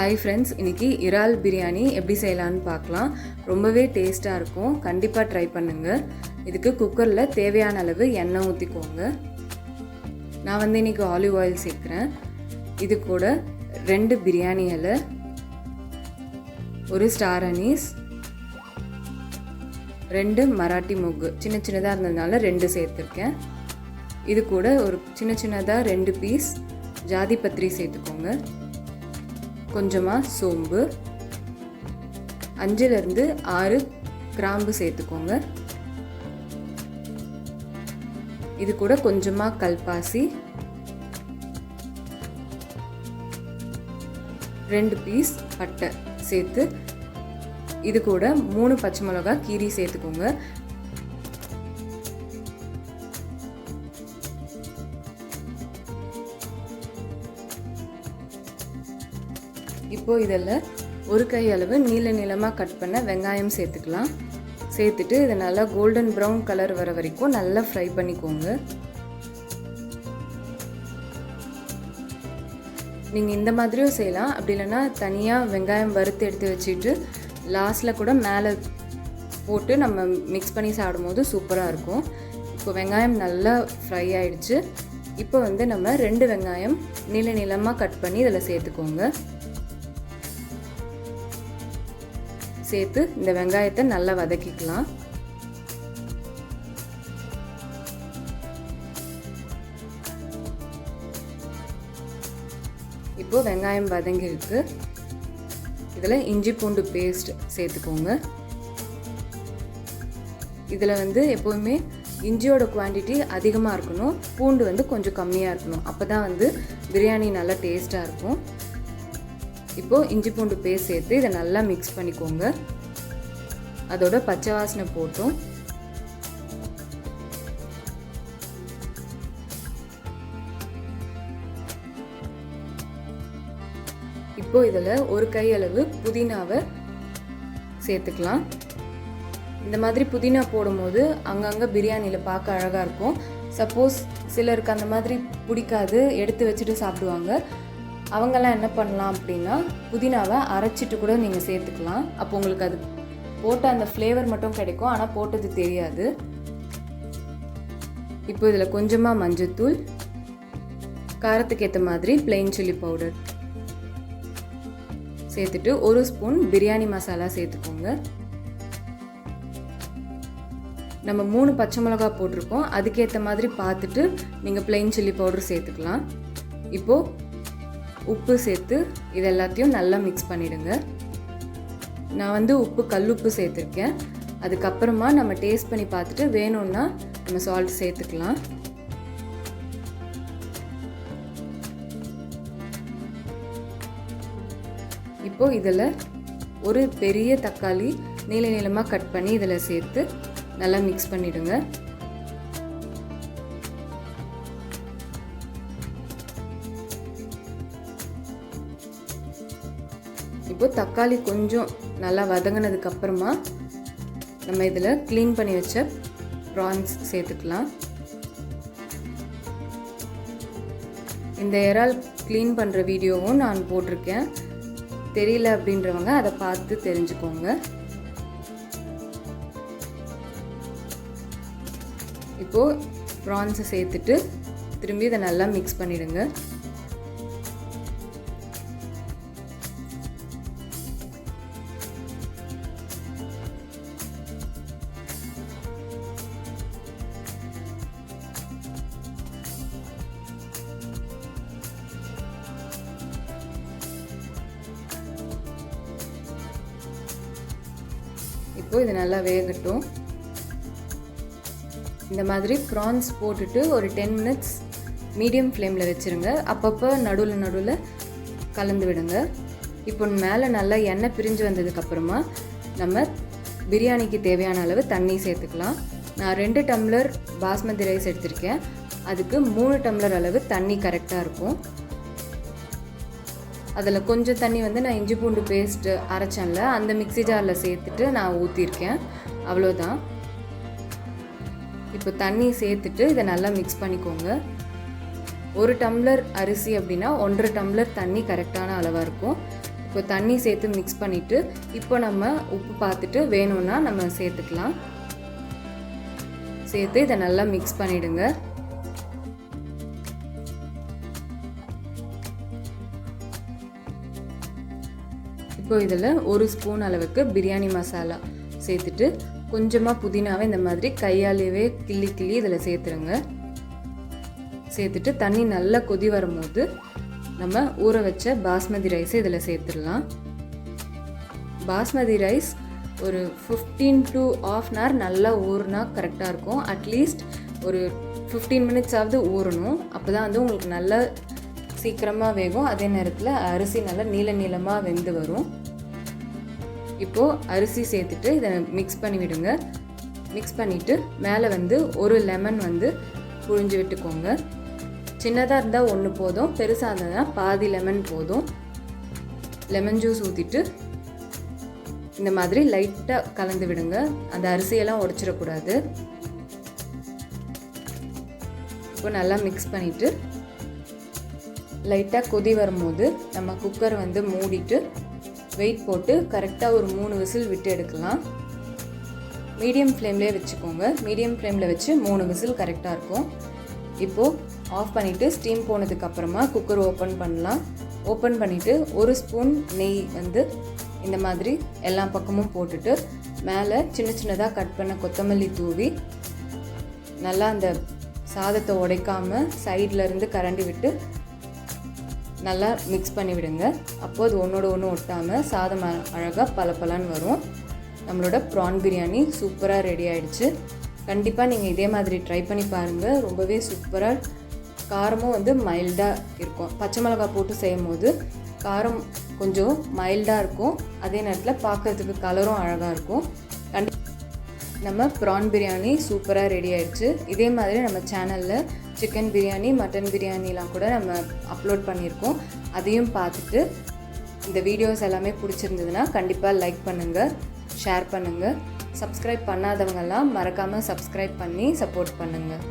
Hi friends இன்னைக்கு இறால் பிரியாணி எப்படி செய்யலான்னு பார்க்கலாம். ரொம்பவே டேஸ்ட்டாக இருக்கும். கண்டிப்பாக ட்ரை பண்ணுங்கள் இதுக்கு குக்கரில் தேவையான அளவு எண்ணெய் ஊற்றிக்கோங்க நான் வந்து இன்றைக்கி ஆலிவ் ஆயில் சேர்க்குறேன். இது கூட ரெண்டு பிரியாணி இலை ஒரு ஸ்டார் அனீஸ் ரெண்டு மராட்டி மொக்கு. சின்ன சின்னதாக இருந்ததுனால ரெண்டு சேர்த்துருக்கேன். இது கூட ஒரு சின்ன சின்னதாக ரெண்டு பீஸ் ஜாதி பத்திரி சேர்த்துக்கோங்க. கொஞ்சமாக சோம்பு. அஞ்சுலேருந்து ஆறு கிராம்பு சேர்த்துக்கோங்க. இது கூட கொஞ்சமாக கல்பாசி. ரெண்டு பீஸ் பட்டை சேர்த்து இது கூட மூணு பச்சை மிளகா கீரி சேர்த்துக்கோங்க. இப்போ இதில் ஒரு கை அளவு நீல நீளமாக கட் பண்ண வெங்காயம் சேர்த்துக்கலாம். சேர்த்துட்டு இதை நல்லா கோல்டன் ப்ரௌன் கலர் வர வரைக்கும் நல்லா ஃப்ரை பண்ணிக்கோங்க. நீங்கள் இந்த மாதிரியும் செய்யலாம். அப்படி இல்லைன்னா தனியாக வெங்காயம் வறுத்து எடுத்து வச்சுட்டு லாஸ்ட்டில் கூட மேலே போட்டு நம்ம மிக்ஸ் பண்ணி சாப்பிடும்போது சூப்பராக இருக்கும். இப்போ வெங்காயம் நல்லா ஃப்ரை ஆயிடுச்சு. இப்போ வந்து நம்ம ரெண்டு வெங்காயம் நீள நீளமாக கட் பண்ணி இதில் சேர்த்துக்கோங்க. சேர்த்து இந்த வெங்காயத்தை நல்லா வதக்கிக்கலாம். இப்போ வெங்காயம் வதங்கியிருக்கு. இதில் இஞ்சி பூண்டு பேஸ்ட் சேர்த்துக்கோங்க. இதில் வந்து எப்போவுமே இஞ்சியோட குவான்டிட்டி அதிகமாக இருக்கணும். பூண்டு வந்து கொஞ்சம் கம்மியாக இருக்கணும். அப்போ தான் வந்து பிரியாணி நல்லா டேஸ்ட்டாக இருக்கும். இப்போது இஞ்சி பூண்டு பேஸ்ட் சேர்த்து இதை நல்லா மிக்ஸ் பண்ணிக்கோங்க. அதோட பச்சை வாசனை போட்டோம். இப்போ இதில் ஒரு கை அளவு புதினாவை சேர்த்துக்கலாம். இந்த மாதிரி புதினா போடும்போது அங்கங்கே பிரியாணியில் பார்க்க அழகாக இருக்கும். சப்போஸ் சிலருக்கு அந்த மாதிரி பிடிக்காது எடுத்து வச்சுட்டு சாப்பிடுவாங்க. அவங்கெல்லாம் என்ன பண்ணலாம் அப்படின்னா புதினாவை அரைச்சிட்டு கூட நீங்கள் சேர்த்துக்கலாம். அப்போ உங்களுக்கு அது போட்ட அந்த ஃப்ளேவர் மட்டும் கிடைக்கும். ஆனால் போட்டது தெரியாது. இப்போ இதில் கொஞ்சமாக மஞ்சத்தூள் காரத்துக்கு ஏற்ற மாதிரி பிளெயின் சில்லி பவுடர் சேர்த்துட்டு ஒரு ஸ்பூன் பிரியாணி மசாலா சேர்த்துக்கோங்க. நம்ம மூணு பச்சை மிளகா போட்டிருக்கோம். அதுக்கேற்ற மாதிரி பார்த்துட்டு நீங்கள் பிளெயின் சில்லி பவுடர் சேர்த்துக்கலாம். இப்போது உப்பு சேர்த்து இது எல்லாத்தையும் நல்லா மிக்ஸ் பண்ணிவிடுங்க நான் வந்து உப்பு கல்லுப்பு சேர்த்துருக்கேன். அதுக்கப்புறமா நம்ம டேஸ்ட் பண்ணி பார்த்துட்டு வேணும்னா நம்ம சால்ட் சேர்த்துக்கலாம். இப்போது இதில் ஒரு பெரிய தக்காளி நீள நீளமாக கட் பண்ணி இதில் சேர்த்து நல்லா மிக்ஸ் பண்ணிவிடுங்க இப்போது தக்காளி கொஞ்சம் நல்லா வதங்கினதுக்கு அப்புறமா நம்ம இதில் க்ளீன் பண்ணி வச்ச ப்ரான்ஸ் சேர்த்துக்கலாம். இந்த இறால் க்ளீன் பண்ணுற வீடியோவும் நான் போட்டிருக்கேன். தெரியல அப்படின்றவங்க அதை பார்த்து தெரிஞ்சுக்கோங்க. இப்போது ப்ரான்ஸை சேர்த்துட்டு திரும்பி இதை நல்லா மிக்ஸ் பண்ணிவிடுங்க இப்போது இது நல்லா வேகட்டும். இந்த மாதிரி ப்ரான்ஸ் போட்டுட்டு ஒரு டென் மினிட்ஸ் மீடியம் ஃப்ளேமில் வச்சுருங்க. அப்பப்போ நடுவில் நடுவில் கலந்து விடுங்க. இப்போ மேலே நல்லா எண்ணெய் பிரிஞ்சு வந்ததுக்கப்புறமா நம்ம பிரியாணிக்கு தேவையான அளவு தண்ணி சேர்த்துக்கலாம். நான் ரெண்டு டம்ளர் பாஸ்மதி ரைஸ் எடுத்திருக்கேன். அதுக்கு மூணு டம்ளர் அளவு தண்ணி கரெக்டாக இருக்கும். அதில் கொஞ்சம் தண்ணி வந்து நான் இஞ்சி பூண்டு பேஸ்ட்டு அரைச்சேன்ல அந்த மிக்ஸி ஜாரில் சேர்த்துட்டு நான் ஊற்றிருக்கேன் அவ்வளோதான். இப்போ தண்ணி சேர்த்துட்டு இதை நல்லா மிக்ஸ் பண்ணிக்கோங்க. ஒரு டம்ளர் அரிசி அப்படின்னா ஒன்றரை டம்ளர் தண்ணி கரெக்டான அளவாக இருக்கும். இப்போ தண்ணி சேர்த்து மிக்ஸ் பண்ணிவிட்டு இப்போ நம்ம உப்பு பார்த்துட்டு வேணும்னா நம்ம சேர்த்துக்கலாம். சேர்த்து இதை நல்லா மிக்ஸ் பண்ணிவிடுங்க இப்போ இதில் ஒரு ஸ்பூன் அளவுக்கு பிரியாணி மசாலா சேர்த்துட்டு கொஞ்சமாக புதினாவை இந்த மாதிரி கையாலேயே கிள்ளி கிள்ளி இதில் சேர்த்துருங்க. சேர்த்துட்டு தண்ணி நல்லா கொதி வரும்போது நம்ம ஊற வச்ச பாஸ்மதி ரைஸை இதில் சேர்த்துடலாம். பாஸ்மதி ரைஸ் ஒரு fifteen to half an hour நல்லா ஊறுனா கரெக்டாக இருக்கும். அட்லீஸ்ட் ஒரு ஃபிஃப்டீன் மினிட்ஸாவது ஊறணும். அப்போ தான் வந்து உங்களுக்கு நல்லா சீக்கிரமாக வேகும். அதே நேரத்தில் அரிசி நல்லா நீள நீளமாக வெந்து வரும். இப்போது அரிசி சேர்த்துட்டு இதை மிக்ஸ் பண்ணி விடுங்க மிக்ஸ் பண்ணிவிட்டு மேலே வந்து ஒரு லெமன் வந்து புழிஞ்சு விட்டுக்கோங்க. சின்னதாக இருந்தால் ஒன்று போதும் பெருசாக இருந்ததுன்னா பாதி லெமன் போதும். லெமன் ஜூஸ் ஊற்றிட்டு இந்த மாதிரி லைட்டாக கலந்து விடுங்க. அந்த அரிசியெல்லாம் உடச்சிடக்கூடாது. இப்போ நல்லா மிக்ஸ் பண்ணிவிட்டு லைட்டாக கொதி வரும்போது நம்ம குக்கர் வந்து மூடிட்டு வெயிட் போட்டு கரெக்டாக ஒரு மூணு விசில் விட்டு எடுக்கலாம். மீடியம் ஃப்ளேம்லேயே வச்சுக்கோங்க. மீடியம் ஃப்ளேமில் வச்சு மூணு விசில் கரெக்டாக இருக்கும். இப்போது ஆஃப் பண்ணிவிட்டு ஸ்டீம் போனதுக்கப்புறமா குக்கர் ஓப்பன் பண்ணலாம். ஓப்பன் பண்ணிவிட்டு ஒரு ஸ்பூன் நெய் வந்து இந்த மாதிரி எல்லா பக்கமும் போட்டுட்டு மேலே சின்ன சின்னதாக கட் பண்ண கொத்தமல்லி தூவி நல்லா அந்த சாதத்தை உடைக்காமல் சைடில் இருந்து கரண்டி விட்டு நல்லா மிக்ஸ் பண்ணி விடுங்க அப்போ அது ஒன்றோட ஒன்று ஒட்டாமல் சாதம் அழகாக பல வரும். நம்மளோட ப்ரான் பிரியாணி சூப்பராக ரெடி ஆகிடுச்சு கண்டிப்பாக நீங்கள் இதே மாதிரி ட்ரை பண்ணி பாருங்கள் ரொம்பவே சூப்பராக காரமும் வந்து மைல்டாக இருக்கும். பச்சை மிளகாய் போட்டு செய்யும் போது காரம் கொஞ்சம் மைல்டாக இருக்கும். அதே நேரத்தில் பார்க்குறதுக்கு கலரும் அழகாக இருக்கும். கண்டி நம்ம ப்ரான் பிரியாணி சூப்பராக ரெடி ஆயிடுச்சு. இதே மாதிரி நம்ம சேனலில் சிக்கன் பிரியாணி மட்டன் பிரியாணிலாம் கூட நம்ம அப்லோட் பண்ணியிருக்கோம். அதையும் பார்த்துட்டு இந்த வீடியோஸ் எல்லாமே பிடிச்சிருந்ததுன்னா கண்டிப்பாக லைக் பண்ணுங்கள் ஷேர் பண்ணுங்கள் சப்ஸ்கிரைப் பண்ணாதவங்கெல்லாம் மறக்காமல் சப்ஸ்கிரைப் பண்ணி சப்போர்ட் பண்ணுங்கள்